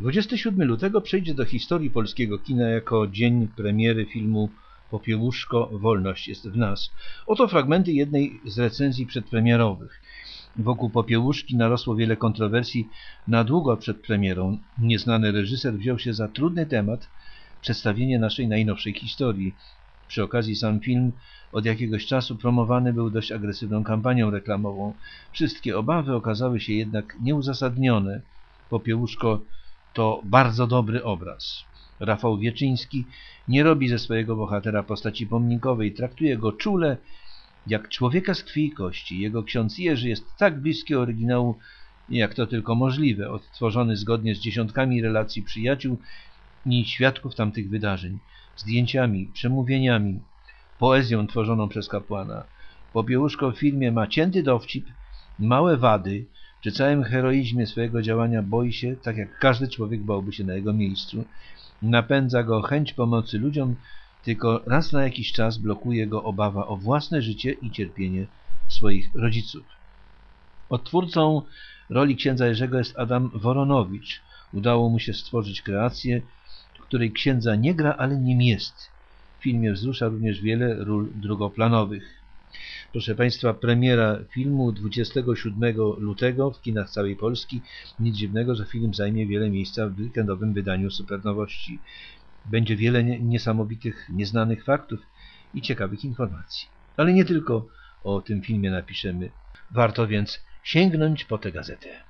27 lutego przejdzie do historii polskiego kina jako dzień premiery filmu Popiełuszko Wolność jest w nas. Oto fragmenty jednej z recenzji przedpremierowych. Wokół Popiełuszki narosło wiele kontrowersji na długo przed premierą. Nieznany reżyser wziął się za trudny temat przedstawienie naszej najnowszej historii. Przy okazji sam film od jakiegoś czasu promowany był dość agresywną kampanią reklamową. Wszystkie obawy okazały się jednak nieuzasadnione. Popiełuszko to bardzo dobry obraz. Rafał Wieczyński nie robi ze swojego bohatera postaci pomnikowej, traktuje go czule, jak człowieka z krwi i kości. Jego ksiądz Jerzy jest tak bliski oryginału, jak to tylko możliwe, odtworzony zgodnie z dziesiątkami relacji przyjaciół i świadków tamtych wydarzeń, zdjęciami, przemówieniami, poezją tworzoną przez kapłana. Popiełuszko w filmie ma cięty dowcip, małe wady, przy całym heroizmie swojego działania boi się, tak jak każdy człowiek bałby się na jego miejscu. Napędza go chęć pomocy ludziom, tylko raz na jakiś czas blokuje go obawa o własne życie i cierpienie swoich rodziców. Odtwórcą roli księdza Jerzego jest Adam Woronowicz. Udało mu się stworzyć kreację, w której księdza nie gra, ale nim jest. W filmie wzrusza również wiele ról drugoplanowych. Proszę Państwa, premiera filmu 27 lutego w kinach całej Polski. Nic dziwnego, że film zajmie wiele miejsca w weekendowym wydaniu Supernowości. Będzie wiele niesamowitych, nieznanych faktów i ciekawych informacji. Ale nie tylko o tym filmie napiszemy. Warto więc sięgnąć po tę gazetę.